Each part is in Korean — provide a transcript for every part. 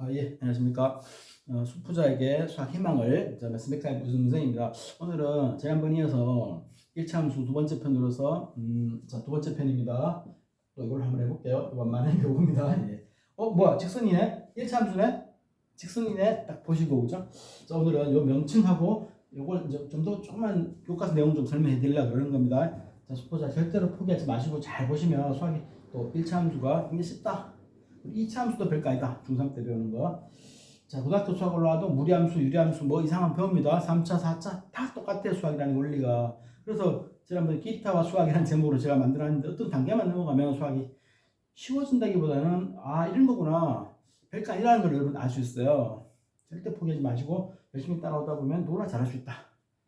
아, 예, 안녕하십니까. 어, 수포자에게 수학 희망을 자, 말씀백화의 무슨 문생입니다. 오늘은 지난번 이어서 1차 함수 두 번째 편으로서 음, 자, 두 번째 편입니다. 또 이걸 한번 해볼게요. 이번만에 요겁니다. 예. 어, 뭐야, 직선이네? 1차 함수네? 직선이네? 딱 보시고, 그죠? 자, 오늘은 요 명칭하고 요걸 이제 좀 더 조금만 교과서 내용 좀 설명해 드리려고 그러는 겁니다. 자, 수포자 절대로 포기하지 마시고 잘 보시면 수학이 또 1차 함수가 굉장히 쉽다. 2차 함수도 별거 아니다. 중3 때 배우는 거. 자, 고등학교 수학 올라와도 무리함수, 유리함수 뭐 이상한 배웁니다. 3차, 4차 다 똑같아요. 수학이라는 원리가. 그래서 지난번에 기타와 수학이라는 제목으로 제가 만들었는데 어떤 단계만 넘어가면 수학이 쉬워진다기보다는 아 이런 거구나. 별거 아니라는 걸 여러분 알 수 있어요. 절대 포기하지 마시고 열심히 따라오다 보면 노라 잘할 수 있다.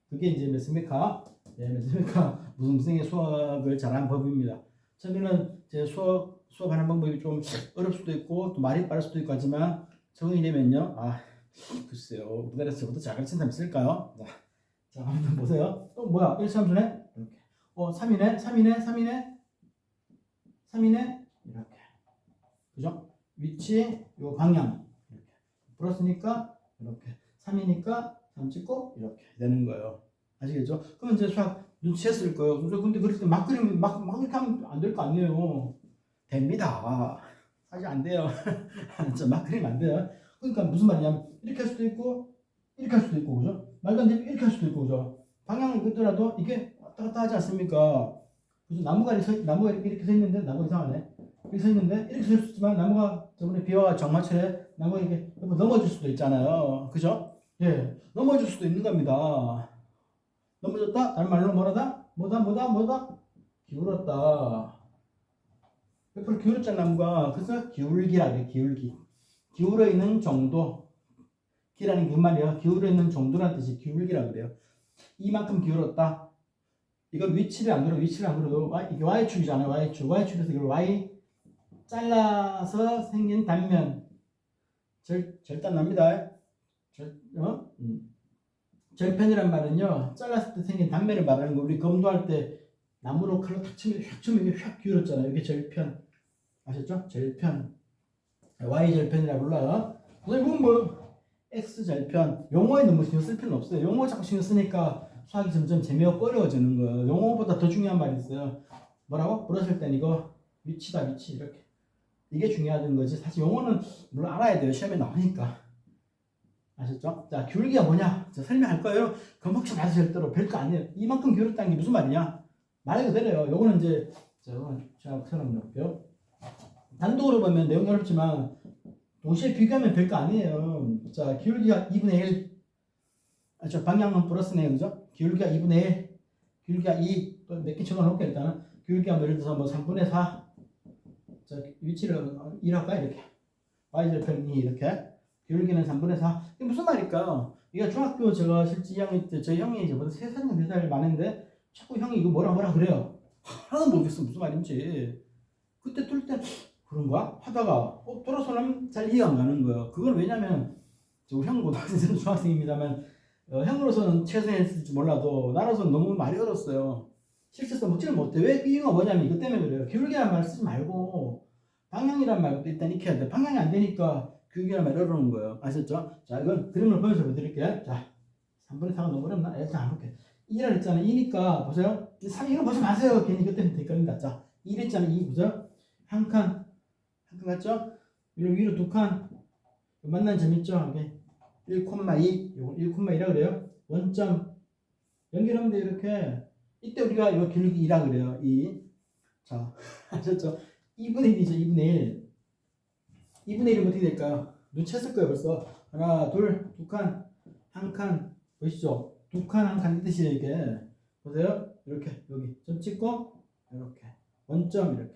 그게 이제 매스메카, 네, 매스메카 무슨 무생의 수학을 잘하는 법입니다. 처음에는 제 수업 수업하는 방법이 좀 어렵 수도 있고 또 말이 빠를 수도 있고 하지만 적응이 되면요. 아 글쎄요. 무대에서 저보다 잘 가르친 사람 있을까요? 자, 자 한번 보세요. 또 뭐야? 1, 3, 4네? 이렇게. 어 3이네? 3이네? 3이네? 3이네? 이렇게. 그죠? 위치 요 방향. 이렇게. 플러스니까 이렇게. 3이니까 3 찍고 이렇게 되는 거예요. 아시겠죠? 그러면 이제 수학 눈치챘을 거예요. 근데, 때막 그리면 막, 막 이렇게 하면 안 될 거 아니에요. 됩니다. 사실 안 돼요. 막 그리면 안 돼요. 그러니까 무슨 말이냐면 이렇게 할 수도 있고 이렇게 할 수도 있고 그죠? 말도 안 되면 이렇게 할 수도 있고 그죠? 방향을 그더라도 이게 왔다 갔다 하지 않습니까? 그래서 나무가 이렇게, 서, 나무가 이렇게, 서 있는데 나무 이상하네. 이렇게 서 있는데 이렇게 서 있지만 나무가 저번에 비와가 정마철에 나무가 이렇게 넘어질 수도 있잖아요. 그죠? 예, 넘어질 수도 있는 겁니다. 넘어졌다? 다른 말로 뭐라다? 뭐다 뭐다 뭐다? 기울었다. 옆으로 기울었잖아 나무가. 그래서 기울기라 그래 기울기. 기울어 있는 정도. 기라는 게그 말이야. 기울어 있는 정도라는 뜻이 기울기라 그래요. 이만큼 기울었다. 이건 위치를 안 그려 위치를 안 그려도 이게 y축이잖아요. y축. y축에서 이걸 y 잘라서 생긴 단면 절 절단 납니다. 절 어? 음. 절편이란 말은요 잘랐을 때 생긴 단면을 말하는 거 우리 검도할 때 나무로 칼로 탁 치면 휙 치면 이게 휙 기울었잖아요 이게 절편 아셨죠? 절편 Y 절편이라 불러요 선생님 뭐 X 절편 용어에 너무 신경 쓸 필요는 없어요 용어 자꾸 신경 쓰니까 수학이 점점 재미없고 어려워지는 거예요 용어보다 더 중요한 말이 있어요 뭐라고? 물었을 땐 이거 위치다 위치 이렇게 이게 중요하던 거지 사실 용어는 물론 알아야 돼요 시험에 나오니까 아셨죠? 자, 기울기가 뭐냐? 자, 설명할 거예요. 겁먹지 마세요, 절대로. 별거 아니에요. 이만큼 기울었다는 게 무슨 말이냐? 말 그대로요. 요거는 이제, 제가 설명 놓을게요. 단독으로 보면 내용이 어렵지만, 동시에 비교하면 별거 아니에요. 자, 기울기가 2분의 1. 아, 저 방향은 플러스네요. 그죠? 기울기가 2분의 1. 기울기가 2. 몇 개 적어 놓을게요, 일단은. 기울기가 뭐 예를 들어서 뭐 3분의 4. 자, 위치를 1 할까? 이렇게. y절편 2 이렇게. 기울기는 3분의 4. 이게 무슨 말일까? 이게 중학교 제가 실제 2학년 때 저희 형이 저보다 3살인가 4살 많은데 자꾸 형이 이거 뭐라 뭐라 그래요. 하나도 모르겠어 무슨 말인지. 그때 뚫을 때 그런가? 하다가 어, 돌아서는 잘 이해가 안 가는 거예요. 그건 왜냐면 저형 고등학생 중학생입니다만 어, 형으로서는 최선했을지 몰라도 나로서는 너무 말이 어렸어요. 실제서 먹지를 못해. 왜 이유가 뭐냐면 이것 때문에 그래요. 기울기란 말 쓰지 말고 방향이란 말도 일단 익혀야 돼. 방향이 안 되니까 규기란 말이 어려운 거예요. 아셨죠? 자, 이건 그림을 보여서 보여드릴게요. 자, 3분의 4가 너무 어렵나? 일단 안 볼게. 1을 했잖아요. 2니까, 보세요. 3, 이거 보지 마세요. 괜히 그때부터 헷갈린다. 자, 1 했잖아요. 2, 보세요. 한 칸. 같죠? 위로, 위로 두 칸. 만난 점 있죠? 이게 1,2. 이거 1,2라 그래요. 원점. 연결하면 돼, 이렇게. 이때 우리가 이거 기울기 2라 그래요. 2. 자, 아셨죠? 2분의 1이죠. 2분의 1. 2분의 1이면 어떻게 될까요? 눈치챘을 거예요 벌써 하나 둘 두 칸 한 칸 보이시죠? 두 칸 한칸이 뜻이에요 이게 보세요 이렇게 여기 점 찍고 이렇게 원점 이렇게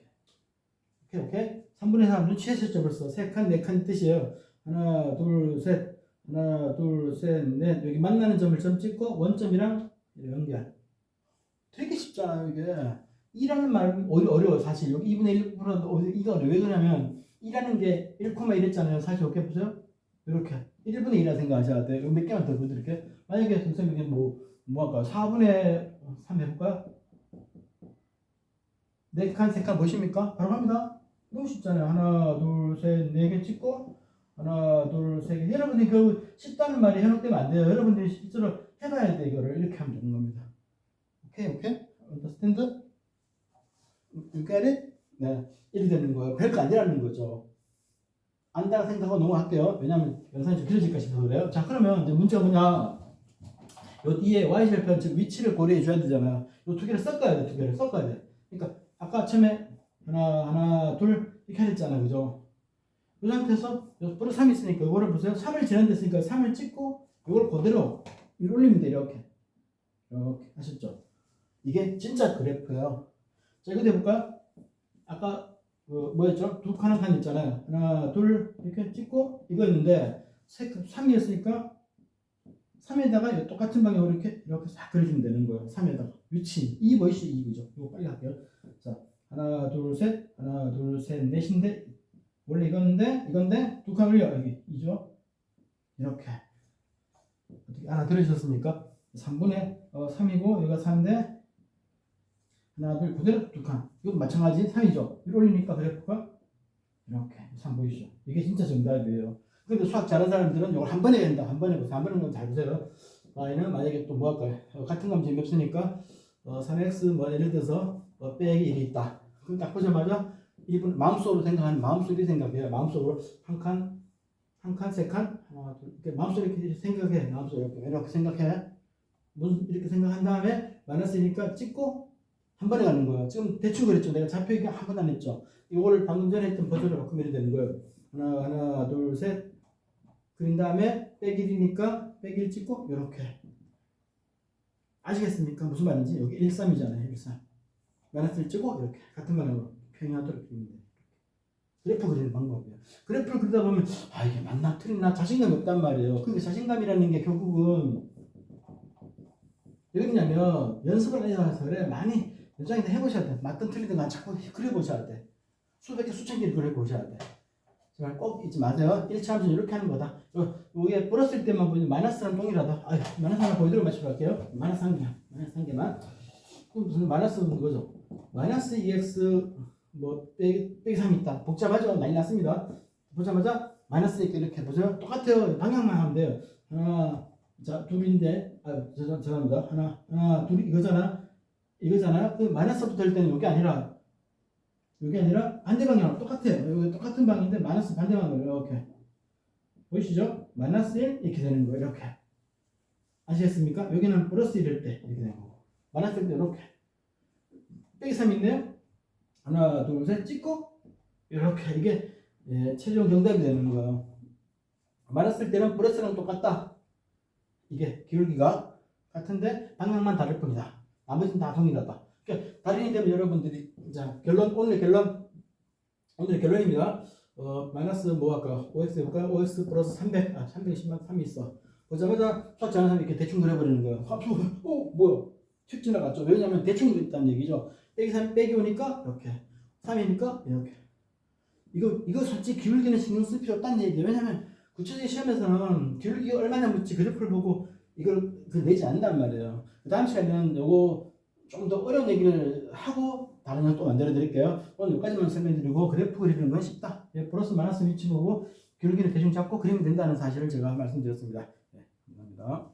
오케이 오케이 3분의 3 눈치채셨죠 벌써 세칸네칸이 뜻이에요 하나 둘셋 하나 둘셋넷 여기 만나는 점을 점 찍고 원점이랑 연결 되게 쉽잖아요 이게 2라는 말은 어려워 사실 여기 2분의 1보다 이가 어려워 왜 그러냐면 2라는 게 1,1 했잖아요. 사실 어떻게 보세요? 이렇게 1분의 1이라 생각하셔야 돼요. 몇 개만 더 보여드릴게요. 만약에 선생님이 뭐, 뭐 할까요? 4분의 3 해볼까요? 4칸, 3칸 보십니까? 바로 갑니다. 너무 쉽잖아요. 하나, 둘, 셋, 네 개 찍고 하나, 둘, 세 개. 여러분들이 그 쉽다는 말이 현혹되면 안 돼요. 여러분들이 실제로 해봐야 돼. 이거를 이렇게 하면 되는 겁니다. 오케이, 오케이. understand? You get it? 네. 이렇게 되는 거예요. 별거 아니라는 거죠. 안다고 생각하고 넘어갈게요. 왜냐면 영상이 좀 길어질까 싶어서 그래요. 자, 그러면 이제 문제가 뭐냐. 요 뒤에 y절편 즉 위치를 고려해 줘야 되잖아요. 요 두 개를 섞어야 돼, 두 개를 섞어야 돼. 그러니까 아까 처음에 하나, 하나, 둘 이렇게 했잖아요, 그죠? 이 상태에서 요 플러스 3이 있으니까 이거를 보세요. 3을 지난댔으니까 3을 찍고 이걸 그대로 위로 올리면 돼, 이렇게. 이렇게 하셨죠? 이게 진짜 그래프예요. 자, 이거 해볼까요? 아까 그 뭐였죠? 두 칸 한칸 있잖아요. 하나, 둘 이렇게 찍고 이거 있는데 3이었으니까 3에다가 똑같은 방향으로 이렇게 이렇게 싹 그려주면 되는 거예요. 3에다가 위치 이 뭐이시 이 그죠? 이거 빨리 할게요. 자 하나 둘 셋 하나 둘 셋 넷인데 원래 이건데 이건데 두 칸 올려 여기 이죠? 이렇게 어떻게 하나 들으셨습니까? 3분의 어, 3이고 여기가 4인데 하나 둘 그대로 두 칸. 이건 마찬가지 3이죠. 위로 올리니까 그래프가 이렇게 3 보이시죠? 이게 진짜 정답이에요. 근데 수학 잘하는 사람들은 이걸 한 번에 한다. 한 번에 보세요. 한 번에 건잘 보세요. y는 만약에 또 뭐 할까요? 어, 같은 감 재미없으니까 어, 3x 뭐 예를 들어서 어, 빼기 1이 있다. 그럼 딱 보자마자 1분 마음속으로 생각하는 마음속으로 생각해요. 마음속으로 한 칸, 한 칸, 세 칸, 하나, 둘 이렇게 마음속으로 이렇게 생각해. 마음속으로 이렇게, 이렇게 생각해. 무슨 이렇게 생각한 다음에 마이너스니까 찍고 한 번에 가는 거예요. 지금 대충 그랬죠. 내가 좌표 얘기 한번 안 했죠. 이거를 방금 전에 했던 버전으로 바꾸면 되는 거예요. 하나, 하나, 둘, 셋. 그린 다음에 빼기니까 빼기를 찍고 이렇게 아시겠습니까? 무슨 말인지 여기 1, 3이잖아요. 1, 3 마이너스를 찍고 이렇게 같은 방향으로 평행하도록 돼요. 그래프 그리는 방법이에요. 그래프를 그리다 보면 아 이게 맞나 틀리나 자신감이 없단 말이에요. 근데 자신감이라는 게 결국은 왜 그러냐면 연습을 해서 그래 많이 연장에서 해보셔야 돼. 맞든 틀리든 간 자꾸 그려보셔야 돼. 수백 개 수천 개를 그려보셔야 돼. 제발 꼭 잊지 마세요. 1차 함수는 이렇게 하는 거다. 요, 요게 플러스일 때만 보이면 마이너스랑 동일하다. 아, 마이너스 하나 보이도록 맞추러 갈게요. 마이너스 한 개. 마이너스 한 개만. 그럼 무슨 마이너스는 거죠? 마이너스 2x 뭐 빼기, 빼기 3이 있다. 복잡하죠? 많이 났습니다. 보자마자 마이너스 이렇게 보세요. 똑같아요. 방향만 하면 돼요. 하나, 자, 둘인데, 아, 죄송, 죄송합니다. 하나, 하나, 둘, 이거잖아. 이거잖아. 그 마이너스 붙을 때는 이게 아니라 이게 아니라 반대 방향으로 똑같아요. 여기 똑같은 방인데 마이너스 반대 방향으로 이렇게 보이시죠? 마이너스 1 이렇게 되는 거예요. 이렇게 아시겠습니까? 여기는 플러스 1일 때 이렇게 되는 거고 마이너스 1때 이렇게 빼기 3인데요. 하나 둘 셋 찍고 이렇게 이게 예, 최종 정답이 되는 거예요. 마이너스 때는 플러스랑 똑같다. 이게 기울기가 같은데 방향만 다를 뿐이다. 나머지는 다 동일하다. 그러니까 달인이 되면 여러분들이 자 결론 오늘 결론 오늘 결론입니다. 어 마이너스 뭐 할까? 5x 해볼까요? 5x 플러스 300, 아 320만 3이 있어. 보자마자 수학 잘하는 사람이 이렇게 대충 그려버리는 거예요. 합수, 어 뭐야? 툭 지나갔죠. 왜냐면 대충 그렸다는 얘기죠. 빼기 3 빼기 오니까 이렇게 3이니까 이렇게. 이거 이거 솔직히 기울기는 신경 쓸 필요 없다는 얘기예요. 왜냐면 구체적인 시험에서는 기울기가 얼마나 묻지 그래프를 보고 이걸 그 내지 않는단 말이에요. 그 다음 시간에는 요거 좀 더 어려운 얘기를 하고 다른 걸 또 만들어 드릴게요. 오늘 여기까지만 설명드리고 그래프 그리는 건 쉽다. 예, 플러스 마이너스 위치 보고 기울기를 대충 잡고 그리면 된다는 사실을 제가 말씀드렸습니다. 네, 감사합니다.